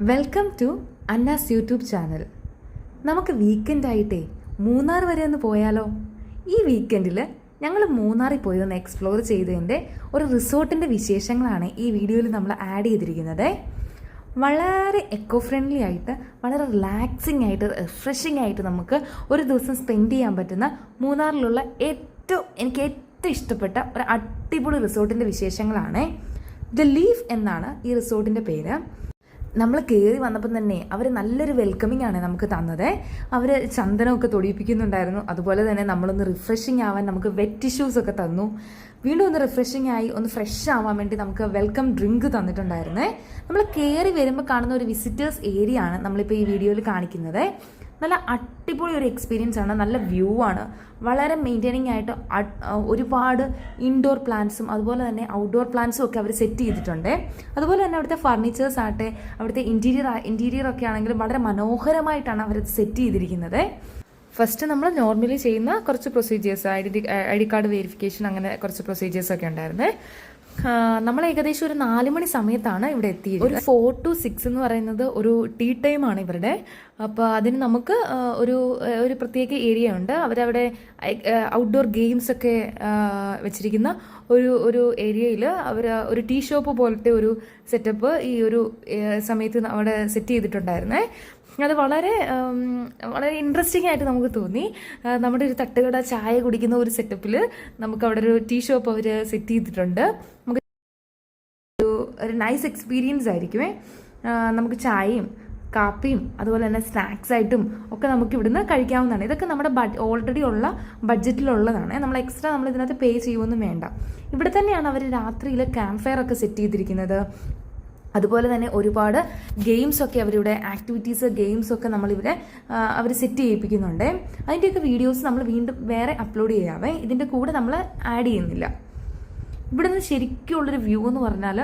Welcome to Anna's YouTube channel നമുക്ക് weekend ആയിട്ടേ മൂന്നാർ വരെ ഒന്ന് പോയാലോ? ഈ വീക്കെൻഡിൽ ഞങ്ങൾ മൂന്നാറിൽ പോയി ഒന്ന് എക്സ്പ്ലോർ ചെയ്തതിന്റെ ഒരു റിസോർട്ടിന്റെ വിശേഷങ്ങളാണ് ഈ വീഡിയോയിൽ നമ്മൾ ആഡ് ചെയ്തിരിക്കുന്നത്. വളരെ എക്കോ ഫ്രണ്ട്ലി ആയിട്ട് വളരെ റിലാക്സിംഗ് ആയിട്ട് റിഫ്രഷിംഗ് ആയിട്ട് നമുക്ക് ഒരു ദിവസം സ്പെൻഡ് ചെയ്യാൻ പറ്റുന്ന മൂന്നാറിലുള്ള ഏറ്റവും എനിക്ക് ഏറ്റവും ഇഷ്ടപ്പെട്ട ഒരു അടിപൊളി റിസോർട്ടിന്റെ വിശേഷങ്ങളാണ്. ദ ലീഫ് എന്നാണ് ഈ റിസോർട്ടിന്റെ പേര്. നമ്മൾ കയറി വന്നപ്പം തന്നെ അവർ നല്ലൊരു വെൽക്കമിങ് ആണ് നമുക്ക് തന്നത്. അവർ ചന്ദനമൊക്കെ തൊടിയിപ്പിക്കുന്നുണ്ടായിരുന്നു. അതുപോലെ തന്നെ നമ്മളൊന്ന് റിഫ്രഷിങ് ആവാൻ നമുക്ക് വെറ്റ് ടിഷ്യൂസ് ഒക്കെ തന്നു. വീണ്ടും ഒന്ന് റിഫ്രഷിങ് ആയി ഒന്ന് ഫ്രഷ് ആവാൻ വേണ്ടി നമുക്ക് വെൽക്കം ഡ്രിങ്ക് തന്നിട്ടുണ്ടായിരുന്നേ. നമ്മൾ കയറി വരുമ്പോൾ കാണുന്ന ഒരു വിസിറ്റേഴ്സ് ഏരിയ ആണ് നമ്മളിപ്പോൾ ഈ വീഡിയോയിൽ കാണിക്കുന്നത്. നല്ല അടിപൊളി ഒരു എക്സ്പീരിയൻസ് ആണ്. നല്ല വ്യൂ ആണ്. വളരെ മെയിന്റെയിനിങ് ആയിട്ട് ഒരുപാട് ഇൻഡോർ പ്ലാന്റ്സും അതുപോലെ തന്നെ ഔട്ട്ഡോർ പ്ലാന്റ്സും ഒക്കെ അവർ സെറ്റ് ചെയ്തിട്ടുണ്ട്. അതുപോലെ തന്നെ അവിടുത്തെ ഫർണിച്ചേഴ്സ് ആട്ടെ അവിടുത്തെ ഇന്റീരിയർ ഇന്റീരിയർ ഒക്കെ ആണെങ്കിലും വളരെ മനോഹരമായിട്ടാണ് അവർ സെറ്റ് ചെയ്തിരിക്കുന്നത്. ഫസ്റ്റ് നമ്മൾ നോർമലി ചെയ്യുന്ന കുറച്ച് procedures identity I D card verification അങ്ങനെ കുറച്ച് പ്രൊസീജിയേഴ്സ് ഒക്കെ ഉണ്ടായിരുന്നേ. നമ്മൾ ഏകദേശം ഒരു നാല് മണി സമയത്താണ് ഇവിടെ എത്തിയത്. ഒരു ഫോർ ടു സിക്സ് എന്ന് പറയുന്നത് ഒരു ടീ ടൈം ആണ് ഇവരുടെ. അപ്പോൾ അതിന് നമുക്ക് ഒരു ഒരു പ്രത്യേക ഏരിയ ഉണ്ട്. അവരവിടെ ഔട്ട്ഡോർ ഗെയിംസ് ഒക്കെ വെച്ചിരിക്കുന്ന ഒരു ഒരു ഏരിയയിൽ അവർ ഒരു ടീ ഷോപ്പ് പോലത്തെ ഒരു സെറ്റപ്പ് ഈ ഒരു സമയത്ത് അവിടെ സെറ്റ് ചെയ്തിട്ടുണ്ടായിരുന്നേ. അത് വളരെ വളരെ ഇൻട്രസ്റ്റിംഗ് ആയിട്ട് നമുക്ക് തോന്നി. നമ്മുടെ ഒരു തട്ടുകട ചായ കുടിക്കുന്ന ഒരു സെറ്റപ്പിൽ നമുക്ക് അവിടെ ഒരു ടീ ഷോപ്പ് അവർ സെറ്റ് ചെയ്തിട്ടുണ്ട്. നമുക്ക് ഒരു ഒരു നൈസ് എക്സ്പീരിയൻസ് ആയിരിക്കുമേ. നമുക്ക് ചായയും കാപ്പിയും അതുപോലെ തന്നെ സ്നാക്സ് ആയിട്ടും ഒക്കെ നമുക്ക് ഇവിടുന്ന് കഴിക്കാവുന്നതാണ്. ഇതൊക്കെ നമ്മുടെ ഓൾറെഡി ഉള്ള ബഡ്ജറ്റിലുള്ളതാണ് നമ്മൾ എക്സ്ട്രാ നമ്മൾ ഇതിനകത്ത് പേ ചെയ്യുമൊന്നും വേണ്ട. ഇവിടെ തന്നെയാണ് അവർ രാത്രിയിൽ ക്യാമ്പ് ഫയർ ഒക്കെ സെറ്റ് ചെയ്തിരിക്കുന്നത്. അതുപോലെ തന്നെ ഒരുപാട് ഗെയിംസ് ഒക്കെ അവരിവിടെ ആക്ടിവിറ്റീസ് ഗെയിംസ് ഒക്കെ നമ്മളിവിടെ അവർ സെറ്റ് ചെയ്യിപ്പിക്കുന്നുണ്ട്. അതിന്റെയൊക്കെ വീഡിയോസ് നമ്മൾ വീണ്ടും വേറെ അപ്ലോഡ് ചെയ്യാവേ. ഇതിന്റെ കൂടെ നമ്മൾ ആഡ് ചെയ്യുന്നില്ല. ഇവിടെ നിന്ന് ശരിക്കുള്ളൊരു വ്യൂ എന്ന് പറഞ്ഞാൽ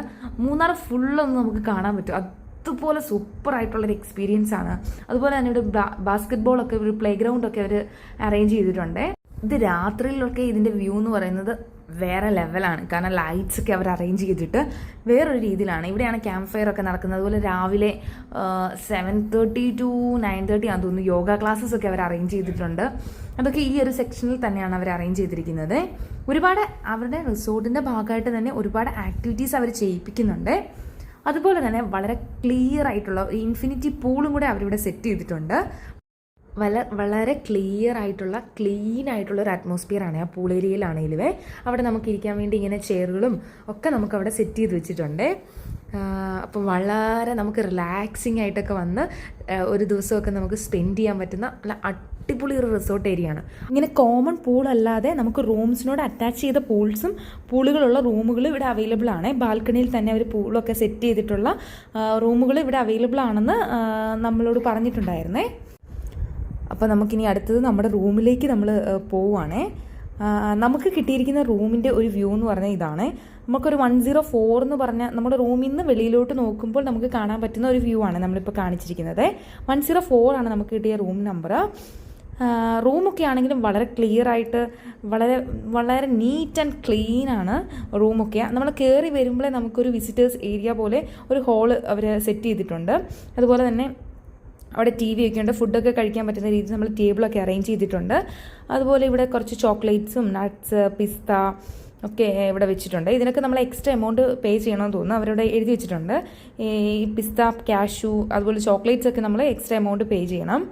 മൂന്നാർ ഫുള്ളൊന്നും നമുക്ക് കാണാൻ പറ്റും. അതുപോലെ സൂപ്പർ ആയിട്ടുള്ളൊരു എക്സ്പീരിയൻസ് ആണ്. അതുപോലെ തന്നെ ഇവിടെ ബാസ്കറ്റ് ഒക്കെ ഒരു പ്ലേ ഗ്രൗണ്ട് ഒക്കെ അവർ അറേഞ്ച് ചെയ്തിട്ടുണ്ട്. ഇത് രാത്രിയിലൊക്കെ ഇതിന്റെ വ്യൂ എന്ന് പറയുന്നത് വേറെ ലെവലാണ് കാരണം ലൈറ്റ്സ് ഒക്കെ അവർ അറേഞ്ച് ചെയ്തിട്ട് വേറൊരു രീതിയിലാണ്. ഇവിടെയാണ് ക്യാമ്പ് ഫയർ ഒക്കെ നടക്കുന്നത്. അതുപോലെ രാവിലെ seven thirty to nine thirty ആണെന്ന് തോന്നുന്നു യോഗ ക്ലാസ്സസ് ഒക്കെ അവർ അറേഞ്ച് ചെയ്തിട്ടുണ്ട്. അതൊക്കെ ഈ ഒരു സെക്ഷനിൽ തന്നെയാണ് അവർ അറേഞ്ച് ചെയ്തിരിക്കുന്നത്. ഒരുപാട് അവരുടെ റിസോർട്ടിന്റെ ഭാഗമായിട്ട് തന്നെ ഒരുപാട് ആക്ടിവിറ്റീസ് അവർ ചെയ്യിപ്പിക്കുന്നുണ്ട്. അതുപോലെ തന്നെ വളരെ ക്ലിയർ ആയിട്ടുള്ള ഇൻഫിനിറ്റി പൂളും കൂടെ അവരിവിടെ സെറ്റ് ചെയ്തിട്ടുണ്ട്. വല വളരെ ക്ലിയർ ആയിട്ടുള്ള ക്ലീൻ ആയിട്ടുള്ള ഒരു അറ്റ്മോസ്ഫിയർ ആണ് ആ പൂൾ ഏരിയയിലാണെങ്കിലുവേ അവിടെ നമുക്ക് ഇരിക്കാൻ വേണ്ടി ഇങ്ങനെ ചെയറുകളും ഒക്കെ നമുക്ക് അവിടെ സെറ്റ് ചെയ്ത് വെച്ചിട്ടുണ്ട്. അപ്പോൾ വളരെ നമുക്ക് റിലാക്സിങ് ആയിട്ടൊക്കെ വന്ന് ഒരു ദിവസമൊക്കെ നമുക്ക് സ്പെൻഡ് ചെയ്യാൻ പറ്റുന്ന നല്ല അടിപൊളി ഒരു റിസോർട്ട് ഏരിയ ആണ്. ഇങ്ങനെ കോമൺ പൂൾ അല്ലാതെ നമുക്ക് റൂംസിനോട് അറ്റാച്ച് ചെയ്ത പൂൾസും പൂളുകളുള്ള റൂമുകളും ഇവിടെ അവൈലബിൾ ആണ്. ബാൽക്കണിയിൽ തന്നെ അവർ പൂളൊക്കെ സെറ്റ് ചെയ്തിട്ടുള്ള റൂമുകൾ ഇവിടെ അവൈലബിൾ ആണെന്ന് നമ്മളോട് പറഞ്ഞിട്ടുണ്ടായിരുന്നേ. അപ്പോൾ നമുക്കിനി അടുത്തത് നമ്മുടെ റൂമിലേക്ക് നമ്മൾ പോവുകയാണേ നമുക്ക് കിട്ടിയിരിക്കുന്ന റൂമിന്റെ ഒരു വ്യൂ എന്ന് പറഞ്ഞാൽ ഇതാണ്. നമുക്കൊരു വൺ സീറോ ഫോർ എന്ന് പറഞ്ഞാൽ നമ്മുടെ റൂമിൽ നിന്ന് വെളിയിലോട്ട് നോക്കുമ്പോൾ നമുക്ക് കാണാൻ പറ്റുന്ന ഒരു വ്യൂ ആണ് നമ്മളിപ്പോൾ കാണിച്ചിരിക്കുന്നത്. വൺ സീറോ ഫോർ ആണ് നമുക്ക് കിട്ടിയ റൂം നമ്പർ റൂമൊക്കെ ആണെങ്കിലും വളരെ ക്ലിയർ ആയിട്ട് വളരെ വളരെ നീറ്റ് ആൻഡ് ക്ലീൻ ആണ് റൂമൊക്കെ. നമ്മൾ കയറി വരുമ്പോഴേ നമുക്കൊരു വിസിറ്റേഴ്സ് ഏരിയ പോലെ ഒരു ഹോൾ അവർ സെറ്റ് ചെയ്തിട്ടുണ്ട്. അതുപോലെ തന്നെ അവിടെ ടി വി ഒക്കെ ഉണ്ട്. ഫുഡൊക്കെ കഴിക്കാൻ പറ്റുന്ന രീതിയിൽ നമ്മൾ ടേബിളൊക്കെ അറേഞ്ച് ചെയ്തിട്ടുണ്ട്. അതുപോലെ ഇവിടെ കുറച്ച് ചോക്ലേറ്റ്സും നട്ട്സ് പിസ്ത ഒക്കെ ഇവിടെ വെച്ചിട്ടുണ്ട്. ഇതിനൊക്കെ നമ്മൾ എക്സ്ട്രാ എമൗണ്ട് പേ ചെയ്യണമെന്ന് തോന്നുന്നു. അവരോട് എഴുതി വെച്ചിട്ടുണ്ട്. ഈ പിസ്ത കാഷു അതുപോലെ ചോക്ലേറ്റ്സ് ഒക്കെ നമ്മൾ എക്സ്ട്രാ എമൗണ്ട് പേ ചെയ്യണം.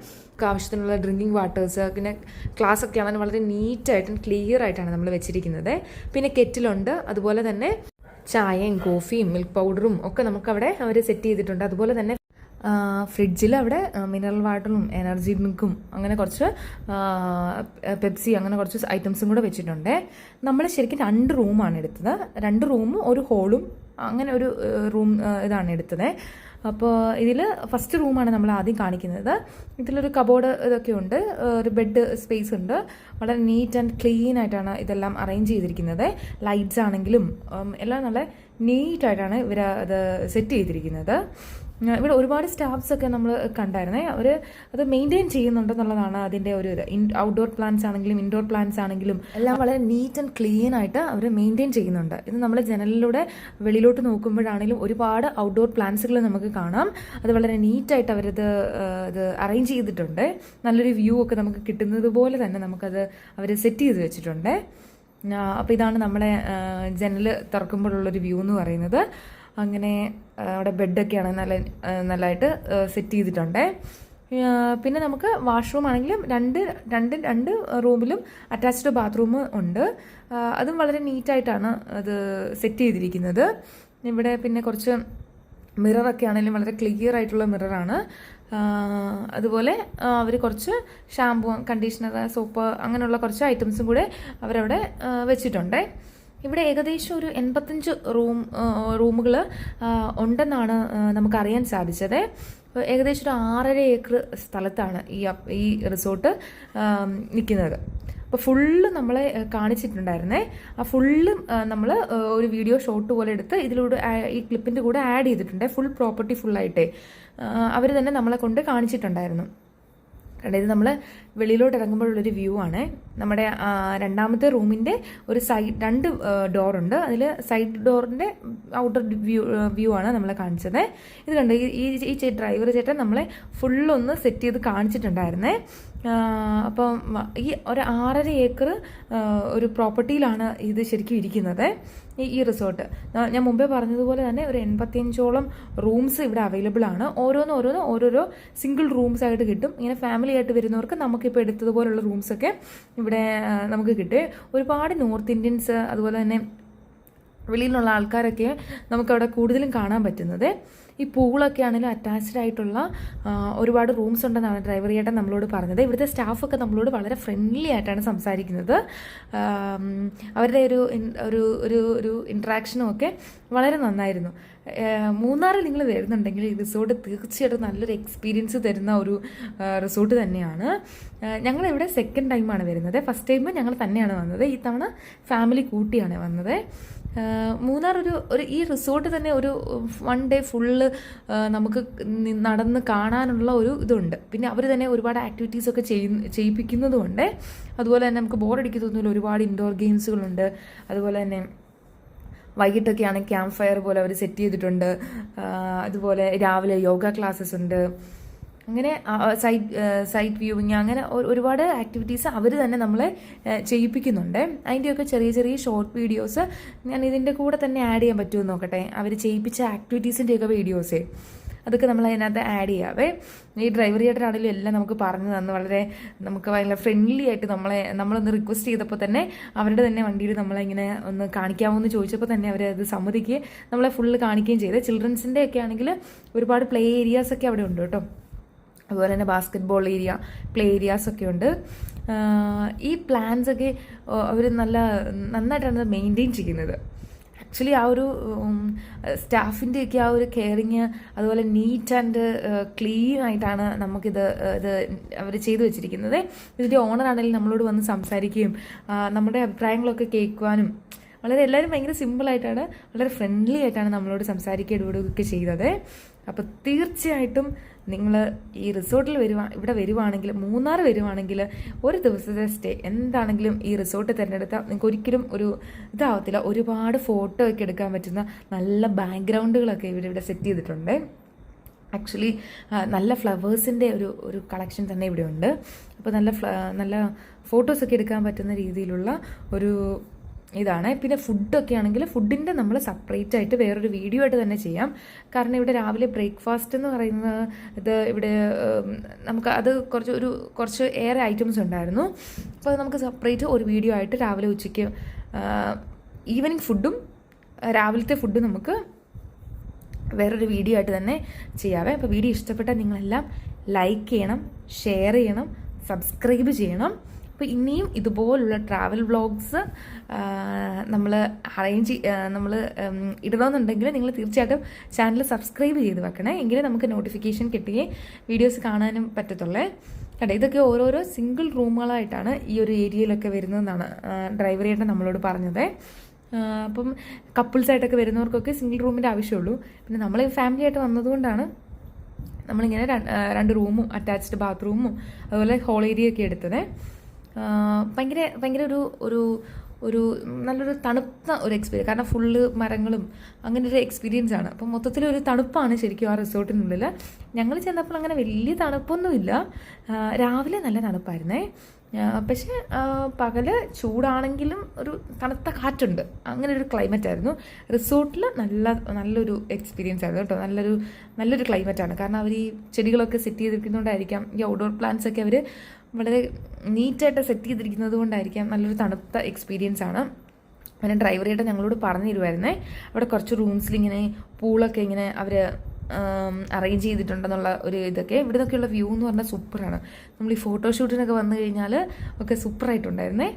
ആവശ്യത്തിനുള്ള ഡ്രിങ്കിങ് വാട്ടേഴ്സ് പിന്നെ ക്ലാസ് ഒക്കെ ആണെങ്കിൽ വളരെ നീറ്റായിട്ടും ക്ലിയർ ആയിട്ടാണ് നമ്മൾ വെച്ചിരിക്കുന്നത്. പിന്നെ കെറ്റിലുണ്ട് അതുപോലെ തന്നെ ചായയും കോഫിയും മിൽക്ക് പൗഡറും ഒക്കെ നമുക്കവിടെ അവർ സെറ്റ് ചെയ്തിട്ടുണ്ട്. അതുപോലെ തന്നെ ഫ്രിഡ്ജിൽ അവിടെ മിനറൽ വാട്ടറും എനർജി ഡ്രിങ്കും അങ്ങനെ കുറച്ച് പെപ്സി അങ്ങനെ കുറച്ച് ഐറ്റംസും കൂടെ വെച്ചിട്ടുണ്ട്. നമ്മൾ ശരിക്കും രണ്ട് റൂമാണ് എടുത്തത്. രണ്ട് റൂമും ഒരു ഹോളും അങ്ങനെ ഒരു റൂം ഇതാണ് എടുത്തത്. അപ്പോൾ ഇതിൽ ഫസ്റ്റ് റൂമാണ് നമ്മൾ ആദ്യം കാണിക്കുന്നത്. ഇതിലൊരു കബോർഡ് ഇതൊക്കെ ഉണ്ട്. ഒരു ബെഡ് സ്പേസ് ഉണ്ട്. വളരെ നീറ്റ് ആൻഡ് ക്ലീൻ ആയിട്ടാണ് ഇതെല്ലാം അറേഞ്ച് ചെയ്തിരിക്കുന്നത്. ലൈറ്റ്സ് ആണെങ്കിലും എല്ലാം നല്ല നീറ്റായിട്ടാണ് ഇവർ അത് സെറ്റ് ചെയ്തിരിക്കുന്നത്. ഇവിടെ ഒരുപാട് സ്റ്റാഫ്സ് ഒക്കെ നമ്മൾ കണ്ടായിരുന്നേ. അവർ അത് മെയിന്റെയിൻ ചെയ്യുന്നുണ്ടെന്നുള്ളതാണ് അതിന്റെ ഒരു ഇത്. ഔട്ട്ഡോർ പ്ലാന്റ്സ് ആണെങ്കിലും ഇൻഡോർ പ്ലാന്റ്സ് ആണെങ്കിലും എല്ലാം വളരെ നീറ്റ് ആൻഡ് ക്ലീൻ ആയിട്ട് അവർ മെയിന്റെയിൻ ചെയ്യുന്നുണ്ട്. ഇത് നമ്മൾ ജനലിലൂടെ വെളിയിലോട്ട് നോക്കുമ്പോഴാണെങ്കിലും ഒരുപാട് ഔട്ട്ഡോർ പ്ലാന്റ്സുകൾ നമുക്ക് കാണാം. അത് വളരെ നീറ്റായിട്ട് അവരത് ഇത് അറേഞ്ച് ചെയ്തിട്ടുണ്ട്. നല്ലൊരു വ്യൂ ഒക്കെ നമുക്ക് കിട്ടുന്നത് പോലെ തന്നെ നമുക്കത് അവർ സെറ്റ് ചെയ്ത് വെച്ചിട്ടുണ്ട്. അപ്പോൾ ഇതാണ് നമ്മളെ ജനൽ തുറക്കുമ്പോഴുള്ളൊരു വ്യൂ എന്ന് പറയുന്നത്. അങ്ങനെ അവിടെ ബെഡൊക്കെയാണ് നല്ല നല്ലതായിട്ട് സെറ്റ് ചെയ്തിട്ടുണ്ട്. പിന്നെ നമുക്ക് വാഷ്റൂം ആണെങ്കിലും രണ്ട് രണ്ട് രണ്ട് റൂമിലും അറ്റാച്ച്ഡ് ബാത്റൂം ഉണ്ട്. അതും വളരെ നീറ്റായിട്ടാണ് അത് സെറ്റ് ചെയ്തിരിക്കുന്നത്. ഇവിടെ പിന്നെ കുറച്ച് മിററൊക്കെ ആണെങ്കിലും വളരെ ക്ലിയർ ആയിട്ടുള്ള മിററാണ് അതുപോലെ അവർ കുറച്ച് ഷാമ്പു കണ്ടീഷണർ സോപ്പ് അങ്ങനെയുള്ള കുറച്ച് ഐറ്റംസും കൂടെ അവരവിടെ വെച്ചിട്ടുണ്ട്. ഇവിടെ ഏകദേശം ഒരു എൺപത്തഞ്ച് റൂം റൂമുകൾ ഉണ്ടെന്നാണ് നമുക്കറിയാൻ സാധിച്ചത്. ഏകദേശം ഒരു ആറര ഏക്കർ സ്ഥലത്താണ് ഈ ഈ റിസോർട്ട് നിൽക്കുന്നത്. അപ്പോൾ ഫുള്ള് നമ്മളെ കാണിച്ചിട്ടുണ്ടായിരുന്നേ. ആ ഫുള്ള് നമ്മൾ ഒരു വീഡിയോ ഷോട്ട് പോലെ എടുത്ത് ഇതിലൂടെ ഈ ക്ലിപ്പിന്റെ കൂടെ ആഡ് ചെയ്തിട്ടുണ്ട്. ഫുൾ പ്രോപ്പർട്ടി ഫുള്ളായിട്ടേ അവർ തന്നെ നമ്മളെ കൊണ്ട് കാണിച്ചിട്ടുണ്ടായിരുന്നു. കാരണം ഇത് നമ്മൾ വെളിയിലോട്ട് ഇറങ്ങുമ്പോഴുള്ളൊരു വ്യൂ ആണ്. നമ്മുടെ രണ്ടാമത്തെ റൂമിന്റെ ഒരു സൈഡ് രണ്ട് ഡോറുണ്ട് അതിൽ സൈഡ് ഡോറിന്റെ ഔട്ടർ വ്യൂ വ്യൂ ആണ് നമ്മളെ കാണിച്ചത്. ഇത് കണ്ട് ഈ ഈ- ഡ്രൈവർ ചേട്ടൻ നമ്മളെ ഫുള്ളൊന്ന് സെറ്റ് ചെയ്ത് കാണിച്ചിട്ടുണ്ടായിരുന്നേ. അപ്പം ഈ ഒരു ആറര ഏക്കർ ഒരു പ്രോപ്പർട്ടിയിലാണ് ഇത് ശരിക്കും ഇരിക്കുന്നത് ഈ റിസോർട്ട്. ഞാൻ മുമ്പേ പറഞ്ഞതുപോലെ തന്നെ ഒരു എൺപത്തിയഞ്ചോളം റൂംസ് ഇവിടെ അവൈലബിൾ ആണ്. ഓരോന്ന് ഓരോന്ന് ഓരോരോ സിംഗിൾ റൂംസ് ആയിട്ട് കിട്ടും. ഇങ്ങനെ ഫാമിലി ആയിട്ട് വരുന്നവർക്ക് നമുക്കിപ്പോൾ എടുത്തതുപോലുള്ള റൂംസൊക്കെ ആ, നമുക്ക് കിട്ടി. ഒരുപാട് നോർത്ത് ഇന്ത്യൻസ് അതുപോലെ തന്നെ വെളിയിലുള്ള ആൾക്കാരൊക്കെ നമുക്കവിടെ കൂടുതലും കാണാൻ പറ്റുന്നത്. ഈ പൂളൊക്കെ ആണെങ്കിലും അറ്റാച്ച്ഡ് ആയിട്ടുള്ള ഒരുപാട് റൂംസ് ഉണ്ടെന്നാണ് ഡ്രൈവർ ചേട്ടൻ നമ്മളോട് പറഞ്ഞത്. ഇവിടുത്തെ സ്റ്റാഫൊക്കെ നമ്മളോട് വളരെ ഫ്രണ്ട്ലി ആയിട്ടാണ് സംസാരിക്കുന്നത്. അവരുടെ ഒരു ഒരു ഒരു ഒരു ഇൻട്രാക്ഷനും ഒക്കെ വളരെ നന്നായിരുന്നു. മൂന്നാറിൽ നിങ്ങൾ വരുന്നുണ്ടെങ്കിൽ ഈ റിസോർട്ട് തീർച്ചയായിട്ടും നല്ലൊരു എക്സ്പീരിയൻസ് തരുന്ന ഒരു റിസോർട്ട് തന്നെയാണ്. ഞങ്ങളിവിടെ സെക്കൻഡ് ടൈമാണ് വരുന്നത്. ഫസ്റ്റ് ടൈം ഞങ്ങൾ തന്നെയാണ് വന്നത്. ഈ തവണ ഫാമിലി കൂട്ടിയാണ് വന്നത്. മൂന്നാർ ഒരു ഒരു ഈ റിസോർട്ട് തന്നെ ഒരു വൺ ഡേ ഫുള്ള് നമുക്ക് നടന്ന് കാണാനുള്ള ഒരു ഇതുണ്ട്. പിന്നെ അവർ തന്നെ ഒരുപാട് ആക്ടിവിറ്റീസ് ഒക്കെ ചെയ്യുന്ന ചെയ്യിപ്പിക്കുന്നതുകൊണ്ട് അതുപോലെ തന്നെ നമുക്ക് ബോറടിക്കുന്നൊന്നുമില്ല ഒരുപാട് ഇൻഡോർ ഗെയിംസുകളുണ്ട് അതുപോലെ തന്നെ വൈകിട്ടൊക്കെ ആണെങ്കിൽ ക്യാമ്പ് ഫയർ പോലെ അവർ സെറ്റ് ചെയ്തിട്ടുണ്ട്. അതുപോലെ രാവിലെ യോഗ ക്ലാസ്സസ് ഉണ്ട്. അങ്ങനെ സൈറ്റ് സൈറ്റ് വ്യൂവിങ് അങ്ങനെ ഒരുപാട് ആക്ടിവിറ്റീസ് അവർ തന്നെ നമ്മളെ ചെയ്യിപ്പിക്കുന്നുണ്ട്. അതിന്റെയൊക്കെ ചെറിയ ചെറിയ ഷോർട്ട് വീഡിയോസ് ഞാൻ ഇതിന്റെ കൂടെ തന്നെ ആഡ് ചെയ്യാൻ പറ്റുമെന്ന് നോക്കട്ടെ. അവർ ചെയ്യിപ്പിച്ച ആക്ടിവിറ്റീസിന്റെയൊക്കെ വീഡിയോസ്. അതൊക്കെ നമ്മൾ അതിനകത്ത് ആഡ് ചെയ്യാവേ. ഈ ഡ്രൈവർ ചേട്ടനാണെങ്കിലും എല്ലാം നമുക്ക് പറഞ്ഞു തന്നു. വളരെ നമുക്ക് ഭയങ്കര ഫ്രണ്ട്ലി ആയിട്ട് നമ്മളെ നമ്മളൊന്ന് റിക്വസ്റ്റ് ചെയ്തപ്പോൾ തന്നെ അവരുടെ തന്നെ വണ്ടിയിൽ നമ്മളെ ഇങ്ങനെ ഒന്ന് കാണിക്കാമോ എന്ന് ചോദിച്ചപ്പോൾ തന്നെ അവർ അത് സമ്മതിക്കുകയും നമ്മളെ ഫുള്ള് കാണിക്കുകയും ചെയ്ത്. ചിൽഡ്രൻസിന്റെ ഒക്കെ ആണെങ്കിൽ ഒരുപാട് പ്ലേ ഏരിയാസൊക്കെ അവിടെ ഉണ്ട് കേട്ടോ. അതുപോലെ തന്നെ ബാസ്കറ്റ് ബോൾ ഏരിയ പ്ലേ ഏരിയാസൊക്കെ ഉണ്ട് ഈ പ്ലാൻസ് ഒക്കെ അവർ നല്ല നന്നായിട്ടാണ് മെയിന്റെയിൻ ചെയ്യുന്നത്. ആക്ച്വലി ആ ഒരു സ്റ്റാഫിന്റെയൊക്കെ ആ ഒരു കെയറിങ് അതുപോലെ നീറ്റ് ആൻഡ് ക്ലീൻ ആയിട്ടാണ് നമുക്കിത് ഇത് അവർ ചെയ്തു വെച്ചിരിക്കുന്നത്. ഇതിന്റെ ഓണർ നമ്മളോട് വന്ന് സംസാരിക്കുകയും നമ്മുടെ അഭിപ്രായങ്ങളൊക്കെ കേൾക്കുവാനും വളരെ എല്ലാവരും ഭയങ്കര സിമ്പിളായിട്ടാണ് വളരെ ഫ്രണ്ട്ലി ആയിട്ടാണ് നമ്മളോട് സംസാരിക്കുക ഇടപെടുകയൊക്കെ ചെയ്തത്. അപ്പോൾ തീർച്ചയായിട്ടും നിങ്ങൾ ഈ റിസോർട്ടിൽ വരുവാ ഇവിടെ വരുവാണെങ്കിൽ മൂന്നാർ വരുവാണെങ്കിൽ ഒരു ദിവസത്തെ സ്റ്റേ എന്താണെങ്കിലും ഈ റിസോർട്ട് തിരഞ്ഞെടുത്താൽ നിങ്ങൾക്ക് ഒരിക്കലും ഒരു ഇതാവത്തില്ല. ഒരുപാട് ഫോട്ടോ ഒക്കെ എടുക്കാൻ പറ്റുന്ന നല്ല ബാക്ക്ഗ്രൗണ്ടുകളൊക്കെ ഇവിടെ ഇവിടെ സെറ്റ് ചെയ്തിട്ടുണ്ട്. ആക്ച്വലി നല്ല ഫ്ലവേഴ്സിന്റെ ഒരു ഒരു കളക്ഷൻ തന്നെ ഇവിടെ ഉണ്ട്. അപ്പോൾ നല്ല നല്ല ഫോട്ടോസൊക്കെ എടുക്കാൻ പറ്റുന്ന രീതിയിലുള്ള ഒരു ഇതാണ്. പിന്നെ ഫുഡൊക്കെ ആണെങ്കിൽ ഫുഡിന്റെ നമ്മൾ സെപ്പറേറ്റ് ആയിട്ട് വേറൊരു വീഡിയോ ആയിട്ട് തന്നെ ചെയ്യാം. കാരണം ഇവിടെ രാവിലെ ബ്രേക്ക്ഫാസ്റ്റ് എന്ന് പറയുന്നത് ഇത് ഇവിടെ നമുക്ക് അത് കുറച്ച് ഒരു കുറച്ച് ഏറെ ഐറ്റംസ് ഉണ്ടായിരുന്നു. അപ്പോൾ നമുക്ക് സെപ്പറേറ്റ് ഒരു വീഡിയോ ആയിട്ട് രാവിലെ ഉച്ചയ്ക്ക് ഈവനിങ് ഫുഡും രാവിലത്തെ ഫുഡും നമുക്ക് വേറൊരു വീഡിയോ ആയിട്ട് തന്നെ ചെയ്യാവേ. അപ്പോൾ വീഡിയോ ഇഷ്ടപ്പെട്ടാൽ നിങ്ങളെല്ലാം ലൈക്ക് ചെയ്യണം ഷെയർ ചെയ്യണം സബ്സ്ക്രൈബ് ചെയ്യണം. അപ്പോൾ ഇനിയും ഇതുപോലുള്ള ട്രാവൽ വ്ളോഗ്സ് നമ്മൾ അറേഞ്ച് നമ്മൾ ഇടണമെന്നുണ്ടെങ്കിൽ നിങ്ങൾ തീർച്ചയായിട്ടും ചാനൽ സബ്സ്ക്രൈബ് ചെയ്ത് വെക്കണേ. എങ്കിലേ നമുക്ക് നോട്ടിഫിക്കേഷൻ കിട്ടുകയും. വീഡിയോസ് കാണാനും പറ്റത്തുള്ളേ. കേട്ടോ ഇതൊക്കെ ഓരോരോ സിംഗിൾ റൂമുകളായിട്ടാണ് ഈ ഒരു ഏരിയയിലൊക്കെ വരുന്നതെന്നാണ് ഡ്രൈവർ ചേട്ടൻ നമ്മളോട് പറഞ്ഞത്. അപ്പം കപ്പിൾസായിട്ടൊക്കെ വരുന്നവർക്കൊക്കെ സിംഗിൾ റൂമിന്റെ ആവശ്യമുള്ളൂ. പിന്നെ നമ്മൾ ഫാമിലി ആയിട്ട് വന്നതുകൊണ്ടാണ് നമ്മളിങ്ങനെ രണ്ട് റൂമും അറ്റാച്ച്ഡ് ബാത്റൂമും അതുപോലെ ഹോൾ ഏരിയ ഒക്കെ എടുത്തത്. ഭയങ്കര ഭയങ്കര ഒരു ഒരു ഒരു നല്ലൊരു തണുത്ത ഒരു എക്സ്പീരിയൻസ് കാരണം ഫുള്ള് മരങ്ങളും അങ്ങനെ ഒരു എക്സ്പീരിയൻസ് ആണ്. അപ്പം മൊത്തത്തിൽ ഒരു തണുപ്പാണ് ശരിക്കും ആ റിസോർട്ടിനുള്ളിൽ ഞങ്ങൾ ചെന്നപ്പോൾ അങ്ങനെ വലിയ തണുപ്പൊന്നുമില്ല. രാവിലെ നല്ല തണുപ്പായിരുന്നേ. പക്ഷേ പകൽ ചൂടാണെങ്കിലും ഒരു തണുത്ത കാറ്റുണ്ട്. അങ്ങനെ ഒരു ക്ലൈമറ്റ് ആയിരുന്നു. റിസോർട്ടിൽ നല്ല നല്ലൊരു എക്സ്പീരിയൻസ് ആയിരുന്നു കേട്ടോ. നല്ലൊരു നല്ലൊരു ക്ലൈമറ്റ് ആണ്. കാരണം അവർ ഈ ചെടികളൊക്കെ സെറ്റ് ചെയ്തിരിക്കുന്നതുകൊണ്ടായിരിക്കാം ഈ ഔട്ട്ഡോർ പ്ലാന്റ്സ് ഒക്കെ അവർ വളരെ നീറ്റായിട്ട് സെറ്റ് ചെയ്തിരിക്കുന്നത് കൊണ്ടായിരിക്കാം നല്ലൊരു തണുത്ത എക്സ്പീരിയൻസ് ആണ്. പിന്നെ ഡ്രൈവർ ഞങ്ങളോട് പറഞ്ഞു തരുമായിരുന്നേ അവിടെ കുറച്ച് റൂംസിൽ ഇങ്ങനെ പൂളൊക്കെ ഇങ്ങനെ അവർ അറേഞ്ച് ചെയ്തിട്ടുണ്ടെന്നുള്ള ഒരു ഇതൊക്കെ. ഇവിടെ നിന്നൊക്കെയുള്ള വ്യൂ എന്ന് പറഞ്ഞാൽ സൂപ്പറാണ് നമ്മൾ ഈ ഫോട്ടോഷൂട്ടിനൊക്കെ വന്നു കഴിഞ്ഞാൽ ഒക്കെ സൂപ്പറായിട്ടുണ്ടായിരുന്നേ